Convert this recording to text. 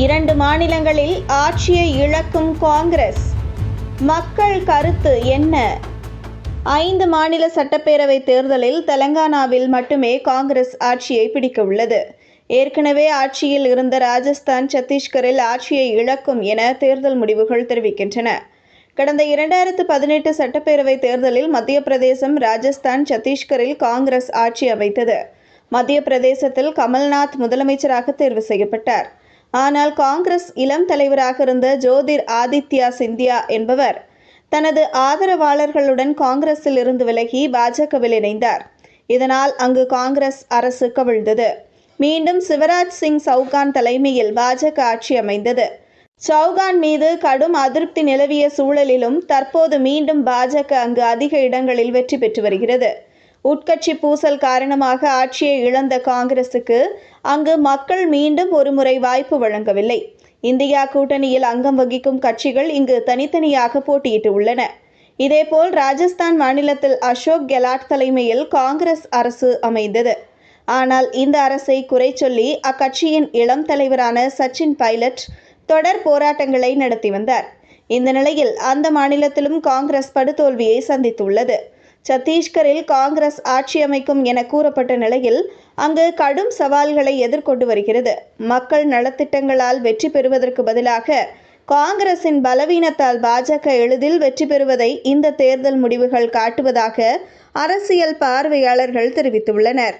இரண்டு மாநிலங்களில் ஆட்சியை இழக்கும் காங்கிரஸ். மக்கள் கருத்து என்ன? ஐந்து மாநில சட்டப்பேரவை தேர்தலில் தெலங்கானாவில் மட்டுமே காங்கிரஸ் ஆட்சியை பிடிக்க உள்ளது ஏற்கனவே ஆட்சியில் இருந்த ராஜஸ்தான் சத்தீஸ்கரில் ஆட்சியை இழக்கும் என தேர்தல் முடிவுகள் தெரிவிக்கின்றன. கடந்த இரண்டாயிரத்து பதினெட்டு சட்டப்பேரவை தேர்தலில் மத்திய பிரதேசம் ராஜஸ்தான் சத்தீஸ்கரில் காங்கிரஸ் ஆட்சி அமைத்தது. மத்திய பிரதேசத்தில் கமல்நாத் முதலமைச்சராக தேர்வு செய்யப்பட்டார். ஆனால் காங்கிரஸ் இளம் தலைவராக இருந்த ஜோதிர் ஆதித்யா சிந்தியா என்பவர் தனது ஆதரவாளர்களுடன் காங்கிரஸில் இருந்து விலகி பாஜகவில் இணைந்தார். இதனால் அங்கு காங்கிரஸ் அரசு கவிழ்ந்தது. மீண்டும் சிவராஜ் சிங் சவுகான் தலைமையில் பாஜக ஆட்சி அமைந்தது. சவுகான் மீது கடும் அதிருப்தி நிலவிய சூழலிலும் தற்போது மீண்டும் பாஜக அங்கு அதிக இடங்களில் வெற்றி பெற்று வருகிறது. உட்கட்சி பூசல் காரணமாக ஆட்சியை இழந்த காங்கிரசுக்கு அங்கு மக்கள் மீண்டும் ஒருமுறை வாய்ப்பு வழங்கவில்லை. இந்தியா கூட்டணியில் அங்கம் வகிக்கும் கட்சிகள் இங்கு தனித்தனியாக போட்டியிட்டு உள்ளன. இதேபோல் ராஜஸ்தான் மாநிலத்தில் அசோக் கெலாட் தலைமையில் காங்கிரஸ் அரசு அமைந்தது. ஆனால் இந்த அரசை குறை சொல்லி அக்கட்சியின் இளம் தலைவரான சச்சின் பைலட் தொடர் போராட்டங்களை நடத்தி வந்தார். இந்த நிலையில் அந்த மாநிலத்திலும் காங்கிரஸ் படுதோல்வியை சந்தித்துள்ளது. சத்தீஸ்கரில் காங்கிரஸ் ஆட்சி அமைக்கும் என கூறப்பட்ட நிலையில் அங்கு கடும் சவால்களை எதிர்கொண்டு வருகிறது. மக்கள் நலத்திட்டங்களால் வெற்றி பெறுவதற்கு பதிலாக காங்கிரசின் பலவீனத்தால் பாஜக எளிதில் வெற்றி பெறுவதை இந்த தேர்தல் முடிவுகள் காட்டுவதாக அரசியல் பார்வையாளர்கள் தெரிவித்துள்ளனர்.